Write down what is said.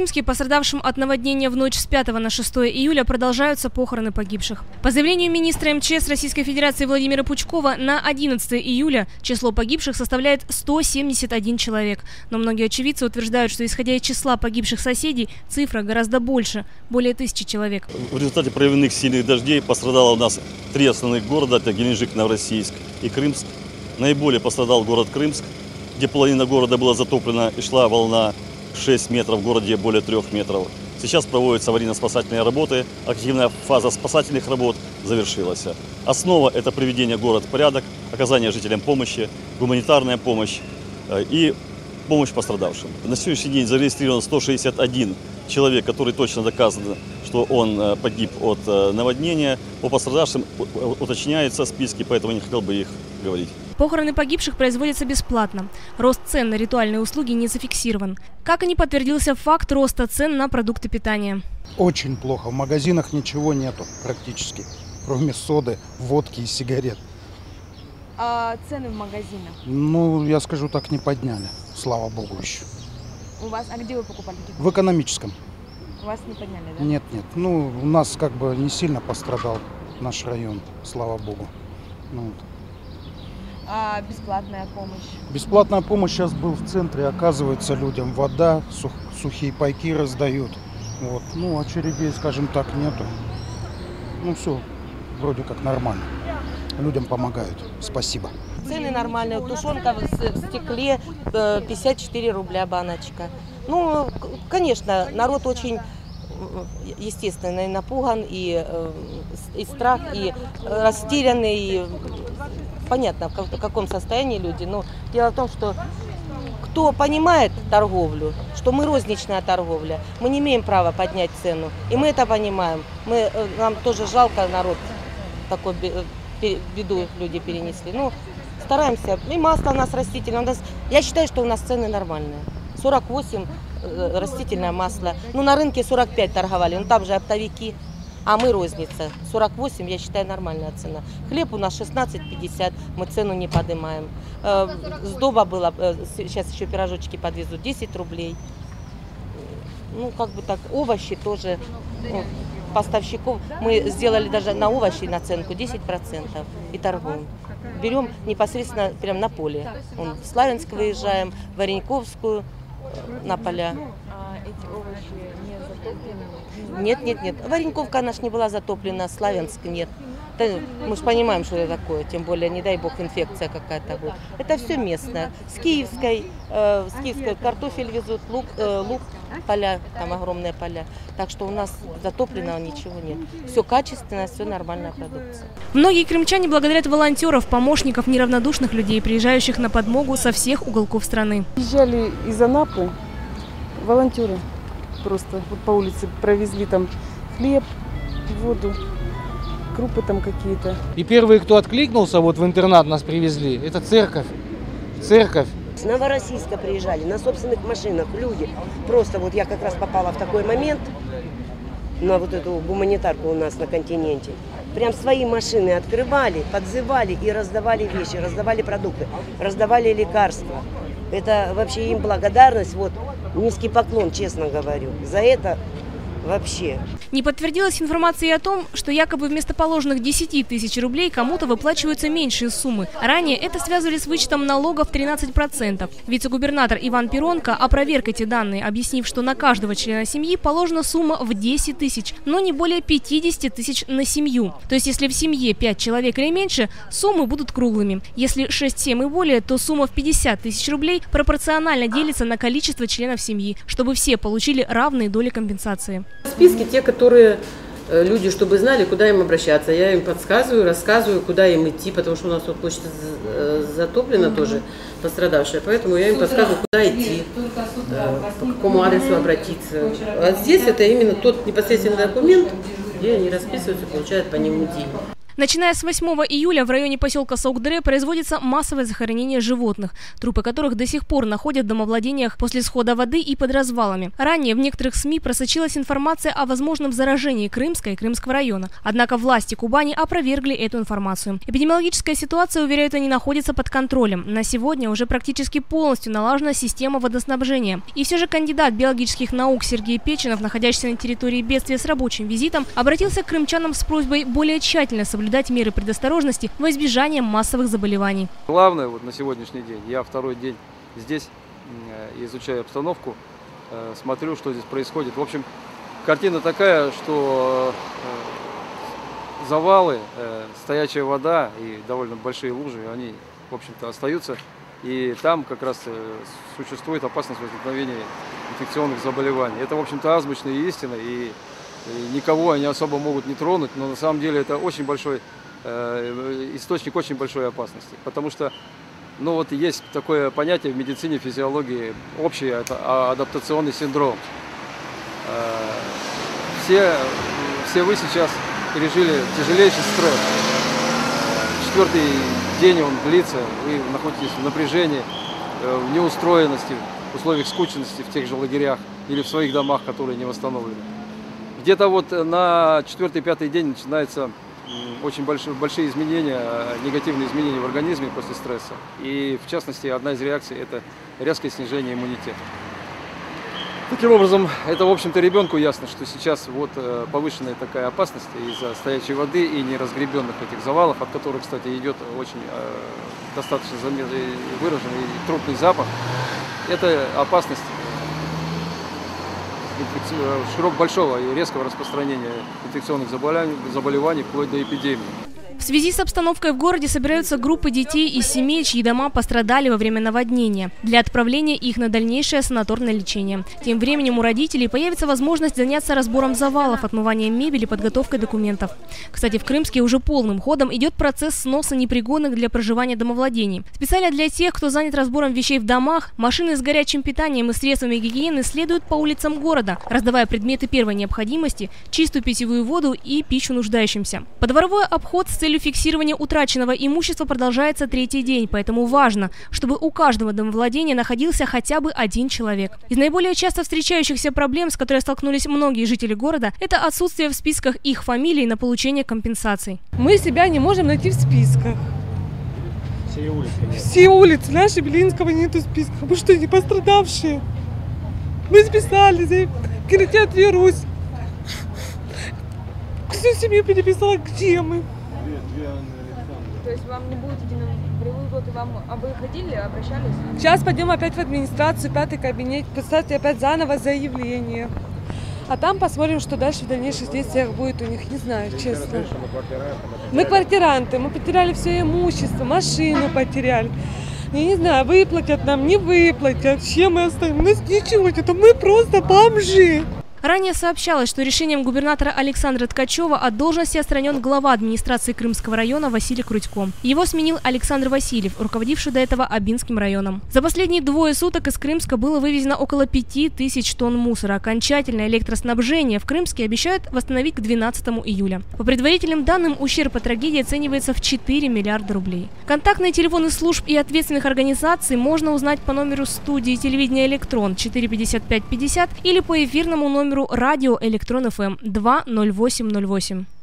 Крымске, пострадавшем от наводнения в ночь с 5 на 6 июля, продолжаются похороны погибших. По заявлению министра МЧС Российской Федерации Владимира Пучкова, на 11 июля число погибших составляет 171 человек. Но многие очевидцы утверждают, что исходя из числа погибших соседей, цифра гораздо больше – более тысячи человек. В результате проявленных сильных дождей пострадало у нас три основных города – это Геленджик, Новороссийск и Крымск. Наиболее пострадал город Крымск, где половина города была затоплена и шла волна 6 метров, в городе более 3 метров. Сейчас проводятся аварийно-спасательные работы. Активная фаза спасательных работ завершилась. Основа – это приведение города в порядок, оказание жителям помощи, гуманитарная помощь э, и помощь пострадавшим. На сегодняшний день зарегистрировано 161 человек, который точно доказано, что он э, погиб от э, наводнения. По пострадавшим уточняются списки, поэтому не хотел бы их говорить. Похороны погибших производятся бесплатно. Рост цен на ритуальные услуги не зафиксирован. Как и не подтвердился факт роста цен на продукты питания. Очень плохо. В магазинах ничего нету практически, кроме соды, водки и сигарет. А цены в магазинах? Ну, я скажу так, не подняли. Слава богу еще. У вас, а где вы покупали? В экономическом. Вас не подняли, да? Нет, нет. Ну, у нас как бы не сильно пострадал наш район, слава богу. Ну, вот. А бесплатная помощь? Бесплатная помощь сейчас был в центре, оказывается людям вода, сух, сухие пайки раздают. Вот. Ну, очередей, скажем так, нету. Ну, все вроде как нормально. Людям помогают. Спасибо. Цены нормальные. Тушенка в стекле 54 э, рубля баночка. Ну, конечно, народ очень естественно, и напуган, и, э, и страх, и растерянный, и понятно, в каком состоянии люди. Но дело в том, что кто понимает торговлю, что мы розничная торговля, мы не имеем права поднять цену. И мы это понимаем. Мы, э, нам тоже жалко народ, такой э, беду люди перенесли. Ну, стараемся. И масло у нас растительное. У нас, я считаю, что у нас цены нормальные. 48 э, растительное масло. Ну, на рынке 45 торговали, но там же оптовики а мы розница. 48, я считаю, нормальная цена. Хлеб у нас 16,50, мы цену не поднимаем. Э, сдоба было, э, сейчас еще пирожочки подвезут, 10 рублей. Ну, как бы так, овощи тоже, ну, поставщиков, мы сделали даже на овощи наценку 10% и торгуем. Берем непосредственно прямо на поле. В Славянск выезжаем, в Вареньковскую, на поля. А эти овощи не затоплены? Нет, нет, нет. Вареньковка наш не была затоплена, Славянск нет. Да, мы же понимаем, что это такое, тем более, не дай бог, инфекция какая-то будет. Это все местное. С Киевской, э, с Киевской картофель везут, лук, э, лук, поля, там огромные поля. Так что у нас затопленного ничего нет. Все качественно, все нормальная продукция. Многие крымчане благодарят волонтеров, помощников, неравнодушных людей, приезжающих на подмогу со всех уголков страны. Приезжали из Анапы волонтеры просто вот по улице провезли там хлеб, воду, крупы там какие-то. И первые, кто откликнулся, вот в интернат нас привезли, это церковь. Церковь. С Новороссийска приезжали на собственных машинах люди. Просто вот я как раз попала в такой момент на вот эту гуманитарку у нас на континенте. Прям свои машины открывали, подзывали и раздавали вещи, раздавали продукты, раздавали лекарства. Это вообще им благодарность. Вот низкий поклон, честно говорю. За это вообще. Не подтвердилась информация и о том, что якобы вместо положенных 10 тысяч рублей кому-то выплачиваются меньшие суммы. Ранее это связывали с вычетом налогов 13%. Вице-губернатор Иван Перонко опроверг эти данные, объяснив, что на каждого члена семьи положена сумма в 10 тысяч, но не более 50 тысяч на семью. То есть если в семье 5 человек или меньше, суммы будут круглыми. Если 6-7 и более, то сумма в 50 тысяч рублей пропорционально делится на количество членов семьи, чтобы все получили равные доли компенсации. Списки те, которые э, люди, чтобы знали, куда им обращаться. Я им подсказываю, рассказываю, куда им идти, потому что у нас тут почта э, затоплена угу. тоже, пострадавшая. Поэтому я им подсказываю, куда идти, э, по какому адресу обратиться. А здесь это именно тот непосредственный документ, где они расписываются, получают по нему деньги. Начиная с 8 июля в районе поселка Саукдре производится массовое захоронение животных, трупы которых до сих пор находят в домовладениях после схода воды и под развалами. Ранее в некоторых СМИ просочилась информация о возможном заражении Крымска и Крымского района. Однако власти Кубани опровергли эту информацию. Эпидемиологическая ситуация, уверяют они, находится под контролем. На сегодня уже практически полностью налажена система водоснабжения. И все же кандидат биологических наук Сергей Печенов, находящийся на территории бедствия с рабочим визитом, обратился к крымчанам с просьбой более тщательно соблюдать соблюдать меры предосторожности во избежание массовых заболеваний. Главное вот на сегодняшний день, я второй день здесь э, изучаю обстановку, э, смотрю, что здесь происходит. В общем, картина такая, что э, завалы, стоячая вода и довольно большие лужи, они, в общем-то, остаются. И там как раз существует опасность возникновения инфекционных заболеваний. Это, в общем-то, азбучная истина, и никого они особо могут не тронуть, но на самом деле это очень большой э, источник очень большой опасности, потому что ну вот есть такое понятие в медицине, физиологии, общий это а, адаптационный синдром. Э, все, все вы сейчас пережили тяжелейший стресс. Четвертый день он длится, вы находитесь в напряжении, э, в неустроенности, в условиях скученности в тех же лагерях или в своих домах, которые не восстановлены. Где-то вот на четвертый-пятый день начинаются очень большие, большие изменения, негативные изменения в организме после стресса. И в частности, одна из реакций – это резкое снижение иммунитета. Таким образом, это, в общем-то, ребенку ясно, что сейчас вот э, повышенная такая опасность из-за стоячей воды и неразгребенных этих завалов, от которых, кстати, идет очень э, достаточно выраженный трупный запах. Это опасность широк большого и резкого распространения инфекционных заболеваний, заболеваний вплоть до эпидемии. В связи с обстановкой в городе собираются группы детей из семей, чьи дома пострадали во время наводнения, для отправления их на дальнейшее санаторное лечение. Тем временем у родителей появится возможность заняться разбором завалов, отмыванием мебели, подготовкой документов. Кстати, в Крымске уже полным ходом идет процесс сноса непригодных для проживания домовладений. Специально для тех, кто занят разбором вещей в домах, машины с горячим питанием и средствами гигиены следуют по улицам города, раздавая предметы первой необходимости, чистую питьевую воду и пищу нуждающимся. Подворовой обход с целью целью фиксирования утраченного имущества продолжается третий день, поэтому важно, чтобы у каждого домовладения находился хотя бы один человек. Из наиболее часто встречающихся проблем, с которой столкнулись многие жители города, это отсутствие в списках их фамилий на получение компенсаций. Мы себя не можем найти в списках. Все улицы нет. Все улицы. Наши Белинского нету списка. Мы что, не пострадавшие? Мы списали, кинотеатр Русь. Всю семью переписала, где мы? То есть вам не будет единовременный год, и вам, а вы ходили, обращались? Сейчас пойдем опять в администрацию, пятый кабинет, поставьте опять заново заявление. А там посмотрим, что дальше в дальнейших действиях будет у них, не знаю, честно. Мы квартиранты, мы потеряли все имущество, машину потеряли. Я не знаю, выплатят нам, не выплатят, чем мы оставим. У нас ничего нет, мы просто бомжи. Ранее сообщалось, что решением губернатора Александра Ткачева от должности отстранен глава администрации Крымского района Василий Крутько. Его сменил Александр Васильев, руководивший до этого Абинским районом. За последние двое суток из Крымска было вывезено около 5000 тонн мусора. Окончательное электроснабжение в Крымске обещают восстановить к 12 июля. По предварительным данным, ущерб от трагедии оценивается в 4 миллиарда рублей. Контактные телефоны служб и ответственных организаций можно узнать по номеру студии телевидения «Электрон» 45550 или по эфирному номеру радио «Электрон ФМ» 20808.